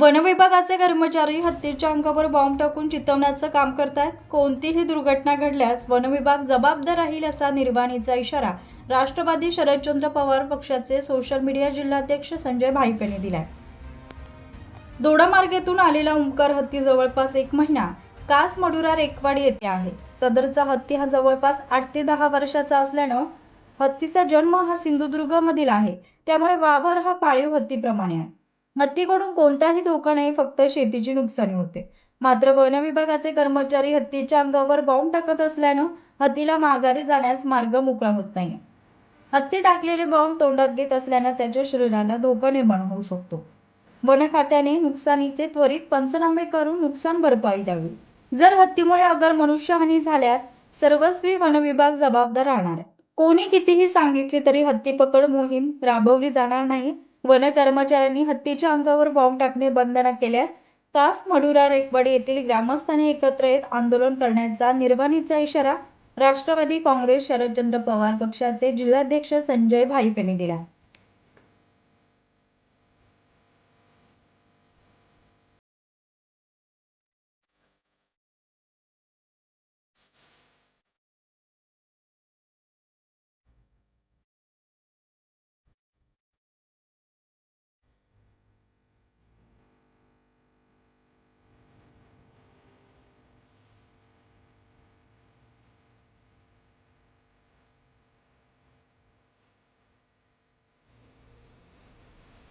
वनविभागाचे कर्मचारी हत्तीच्या अंगावर बॉम्ब टाकून चितवण्याचं काम करतायत. कोणतीही दुर्घटना घडल्यास वनविभाग जबाबदार राहील असा निर्वाणीचा इशारा राष्ट्रवादी शरदचंद्र पवार पक्षाचे सोशल मीडिया जिल्हाध्यक्ष संजय भाईप यांनी दिलाय. दोडामार्गेतून आलेला ओंकार हत्ती जवळपास एक महिना कास मडुरा रेकवाडी येथे आहे. सदरचा हत्ती हा जवळपास आठ ते दहा वर्षाचा असल्यानं हत्तीचा जन्म हा सिंधुदुर्गमधील आहे. त्यामुळे वावर हा पाळीव हत्तीप्रमाणे आहे. हत्तीकडून कोणताही धोका नाही फक्त शेतीची नुकसानी होते. मात्र वन विभागाचे कर्मचारी हत्तीच्या अंगावर बॉम्ब टाकत असल्यानं हत्तीला माघारी जाण्यास मार्ग मोकळा होत नाही हत्ती टाकलेले बॉम्ब तोंडात घेत असल्यानं त्याच्या शरीराला धोका निर्माण होऊ शकतो. वन खात्याने नुकसानीचे त्वरित पंचनामे करून नुकसान भरपाई द्यावी. जर हत्तीमुळे अगर मनुष्यहानी झाल्यास सर्वस्वी वन विभाग जबाबदार राहणार आहे. कोणी कितीही सांगितले तरी हत्ती पकड मोहीम राबवली जाणार नाही. वन कर्मचाऱ्यांनी हत्तीच्या अंगावर बॉम्ब टाकणे बंधन केल्यास तास मडुरा रेकवाडी येथील ग्रामस्थांनी एकत्र येत आंदोलन करण्याचा निर्वाणीचा इशारा राष्ट्रवादी काँग्रेस शरदचंद्र पवार पक्षाचे जिल्हाध्यक्ष संजय भाईप यांनी दिला.